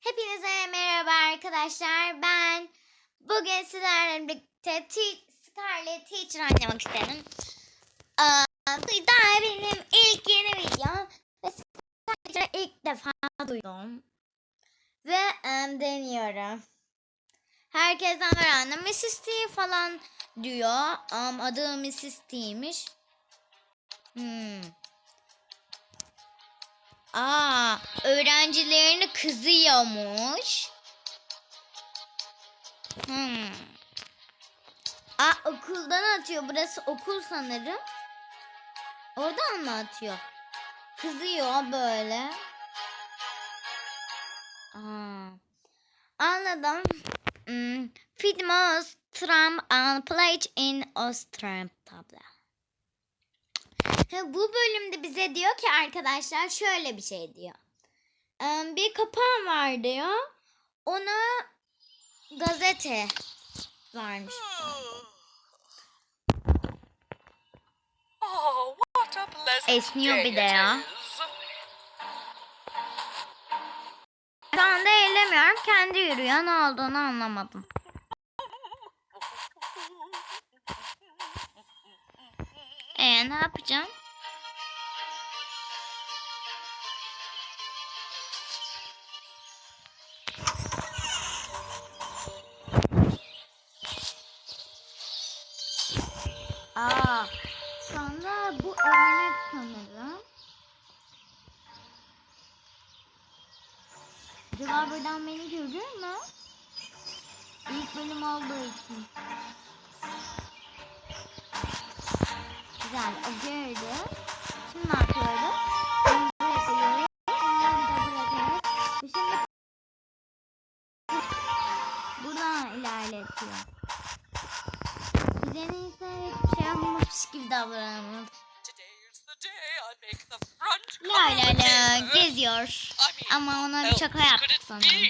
Hepinize merhaba arkadaşlar. Ben bugün sizlerle birlikte te- Scarlet Teacher oynamak istedim. Aa, bu da benim ilk yeni videom. Ve Scarlet ilk defa duydum. Ve em, deniyorum. Herkesten öğrendim. Mrs. T falan diyor. Um, adı Mrs. T'ymiş. Hmm. Aa, öğrencilerini kızıyormuş. Hmm. Aa, okuldan atıyor. Burası okul sanırım. Oradan mı atıyor? Kızıyor böyle. Aa, anladım. Hmm. Fidmos tram and plate in Ostrom tabla. Bu bölümde bize diyor ki arkadaşlar şöyle bir şey diyor. Bir kapağım var diyor. Ona gazete varmış. Oh, Esniyor bir de ya. Şu anda eğlemiyorum. Kendi yürüyor. Ne olduğunu anlamadım. Ee ne yapacağım? Aa, sonra bu örnek sanırım. Acaba buradan beni görür mü? İlk bölüm olduğu için. O gördü. Şimdi ne yapıyoruz? Bunu buraya koyuyoruz. Bunları da bırakıyoruz. Şimdi buradan ilerletiyor. Bize neyse hiçbir şey yapmamış gibi front La la la geziyor. Ama ona bir şaka yaptık sanırım.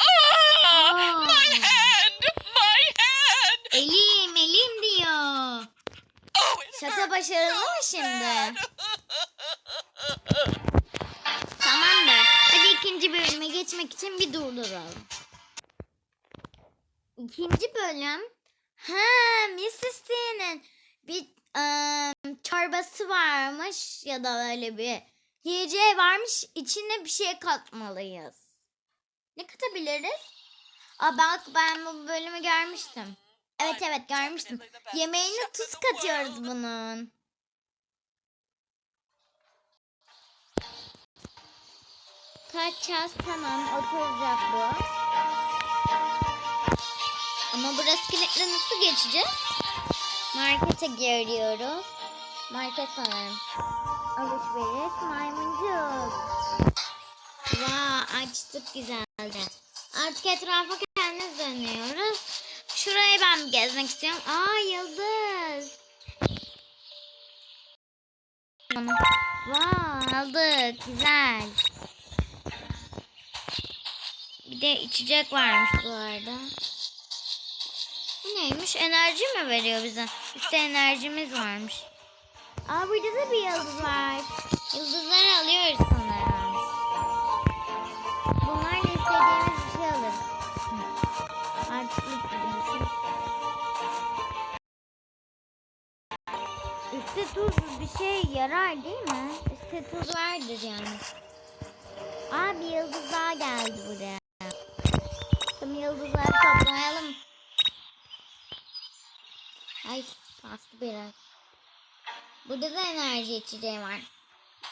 Oh. my hand, my hand. Elim Şaka başarılı mı şimdi? Tamam da hadi ikinci bölüme geçmek için bir durduralım. İkinci bölüm ha Mrs. T'nin bir ıı, çorbası varmış ya da öyle bir yiyeceği varmış içine bir şey katmalıyız. Ne katabiliriz? Aa bak ben bu bölümü görmüştüm. Evet evet görmüştüm. Yemeğine tuz katıyoruz bunun. Kaçacağız tamam oturacak bu. Ama burası kilitli nasıl geçeceğiz? Markete giriyoruz. Market sanırım. Alışveriş maymuncuk. Vaa açtık güzelce. Artık etrafa kendimiz dönüyoruz. Şurayı ben gezmek istiyorum. Aa yıldız. Vaa aldık güzel. Bir de içecek varmış bu arada. Bu neymiş? Enerji mi veriyor bize? İşte enerjimiz varmış. Aa burada da bir yıldız var. Yıldızları alıyoruz yarar değil mi? Üstte tuz vardır yani. Aa bir yıldız daha geldi buraya. Tüm yıldızları toplayalım. Ay bastı biraz. Burada da enerji içeceği var.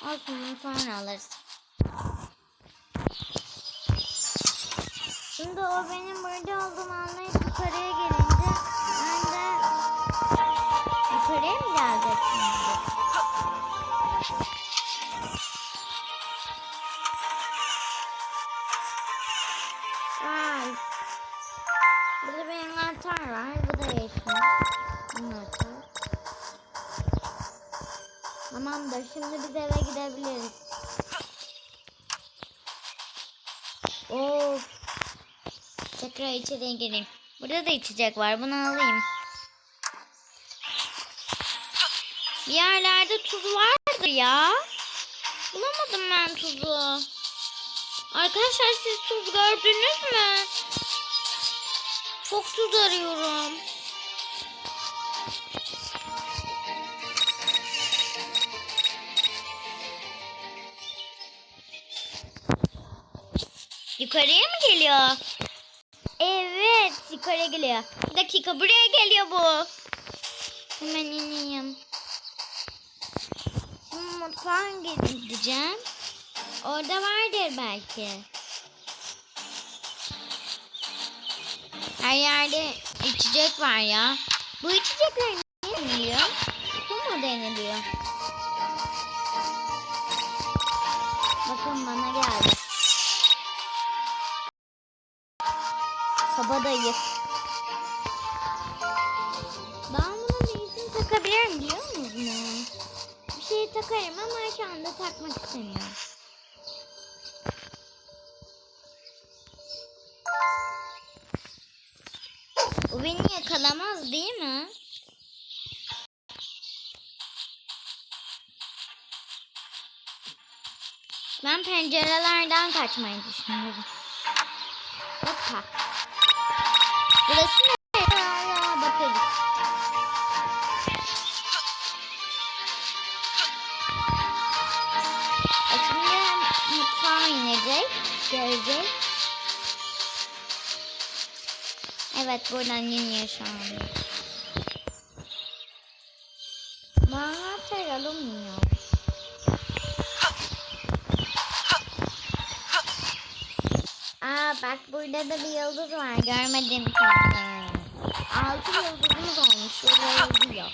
Olsun bunu sonra alırız. Şimdi o benim burada olduğumu anlayıp yukarıya gelince Of. Tekrar içeriye gireyim. Burada da içecek var. Bunu alayım. Bir yerlerde tuz vardır ya. Bulamadım ben tuzu. Arkadaşlar siz tuz gördünüz mü? Çok tuz arıyorum. Yukarıya mı geliyor? Evet, yukarıya geliyor. Bir dakika, buraya geliyor bu. Hemen ineyim. Şimdi mutfağa gideceğim. Orada vardır belki. Her yerde içecek var ya. Bu içecekler ne deniliyor? Su mu deniliyor? Kabadayı. Ben buna bir isim takabilirim biliyor musunuz? Bir şey takarım ama şu anda takmak istemiyorum. O beni yakalamaz değil mi? Ben pencerelerden kaçmayı düşünüyorum. Hoppa. Burası ne? Ya, bakarız. E Şimdi mutfağa inecek. Gelecek. Evet buradan şu anda. Bana taralım ya. Aa bak burada da bir yıldız var. Görmedim sandım. Altı yıldızımız olmuş. Şurada yummy.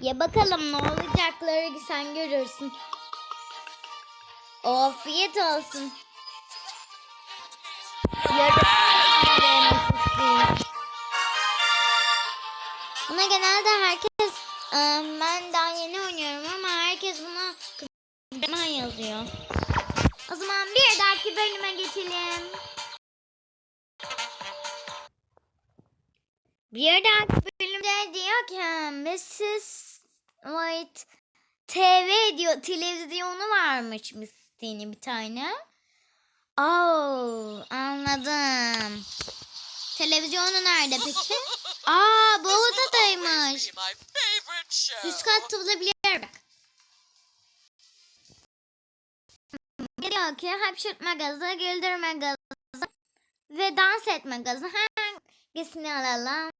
Ya bakalım ne olacakları sen görürsün. Afiyet olsun. Buna genelde herkes ben daha yeni oynuyorum ama herkes buna kızma yazıyor. O zaman bir dahaki bölüme geçelim. Bir dahaki bölümde diyor ki Mrs. White TV diyor televizyonu varmış Misty'nin bir tane. Oh anladım. Televizyonu nerede peki? Aa bu odadaymış. Üst katta olabilir bak. Diyor ki hapşırtma gazı, güldürme gazı ve dans etme gazı. Hangisini alalım?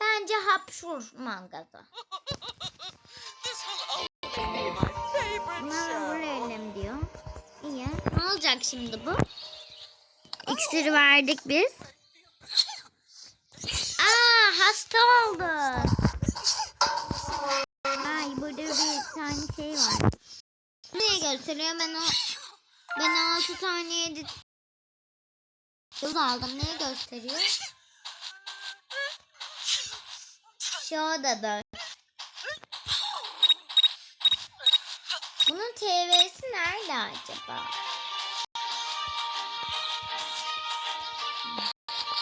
Bence hapşurma gazı. Buna verelim diyor. İyi. Ne olacak şimdi bu? İksiri verdik biz. Aa hasta oldu. Ay burada bir tane şey var. Neye gösteriyor ben o ben altı tane yedi yıl aldım. Neye gösteriyor? Şu odada. Bunun TV'si nerede acaba?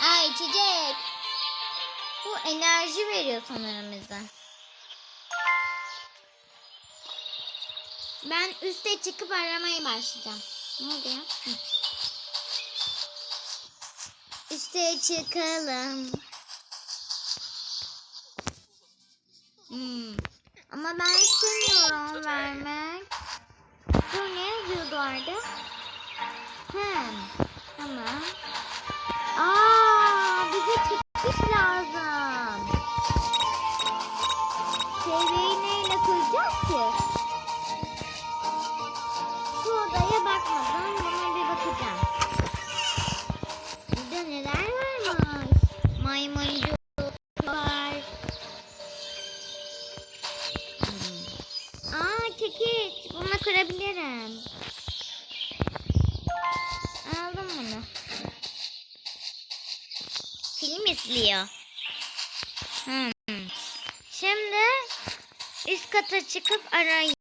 Aa içecek. Bu enerji veriyor sanırım bize. Ben üste çıkıp aramaya başlayacağım. Ne? Hı. Üste çıkalım. Hmm. Ama ben istemiyorum vermek. Dur ne yazıyordu orada? Hem. Tamam. Aa, bize çıkış lazım. TV'yi neyle kuracağız ki? Odaya bakmadan buna bir bakacağım. Burada neler varmış? Maymuncuk var. Hmm. Aa çekiç. Bununla kurabilirim. Aldım bunu. Film izliyor. Hmm. Şimdi üst kata çıkıp arayayım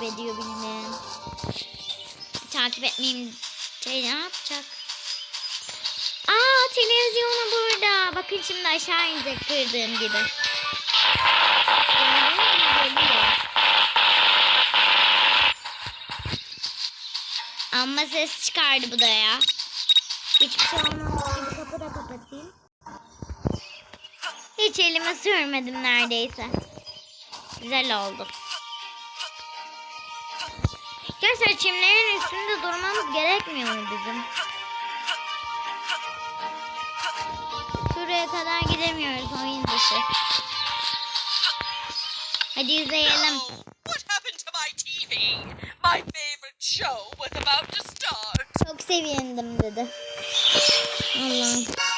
takip ediyor bilmem. takip etmeyeyim. Şey ne yapacak? Aa televizyonu burada. Bakın şimdi aşağı inecek kırdığım gibi. Amma ses çıkardı bu da ya. Hiçbir şey olmaz. Kapı da kapatayım. Hiç elime sürmedim neredeyse. Güzel oldu. Çimlerin üstünde durmamız gerekmiyor mu bizim? Şuraya kadar gidemiyoruz oyun dışı. Hadi izleyelim. Oh, what happened to my TV? My favorite show was about to start. Çok sevindim dedi. Allah'ım.